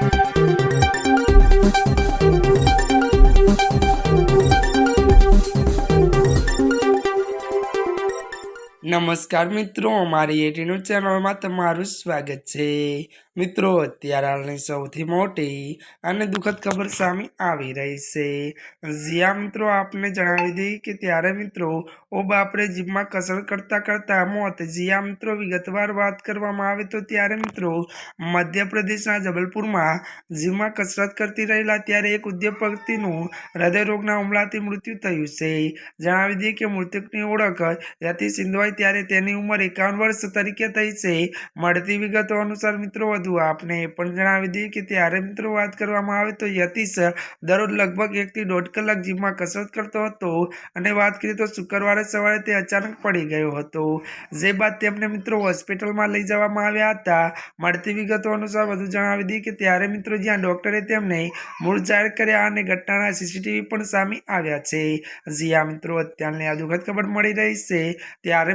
Thank you. નમસ્કાર મિત્રો મારી એટીનું ચેનલમાં તમારું સ્વાગત છે. મિત્રો, અત્યારે હાલની સૌથી મોટી અને દુઃખદ ખબર સામે આવી રહી છે. જ્યાં મિત્રો, આપને જણાવી દઈએ કે ત્યારે, મિત્રો, ઓ બાપરે જીમમાં કસરત કરતા કરતા મોત. જ્યાં મિત્રો, વિગતવાર વાત કરવામાં આવે તો ત્યારે, મિત્રો, મધ્યપ્રદેશના જબલપુરમાં જીમમાં કસરત કરતી રહેલા ત્યારે એક ઉદ્યોગપતિનું હૃદયરોગના હુમલાથી મૃત્યુ થયું છે. જણાવી દઈએ કે મૃતકની ઓળખ યતિ સિંધવાઈ ત્યારે તેની ઉંમર એકાવન વર્ષ તરીકે થઈ છે. મળતી વિગતો અનુસાર મિત્રો, વધુ આપને એ પણ જણાવી દઈએ કે ત્યારે મિત્રો વાત કરવામાં આવે તો યતીશ દરરોજ લગભગ એકથી દોઢ કલાક જીમમાં કસરત કરતો હતો અને વાત કરીએ તો શુક્રવારે સવારે તે અચાનક પડી ગયો હતો. જે બાદ તેમને મિત્રો હોસ્પિટલમાં લઈ જવામાં આવ્યા હતા. મળતી વિગતો અનુસાર વધુ જણાવી દઈએ કે ત્યારે મિત્રો જ્યાં ડોક્ટરે તેમને મૂળ જાહેર કર્યા અને ઘટનાના સીસીટીવી પણ સામે આવ્યા છે. જ્યાં મિત્રો, અત્યારની આ દુઃખદ ખબર મળી રહી છે. ત્યારે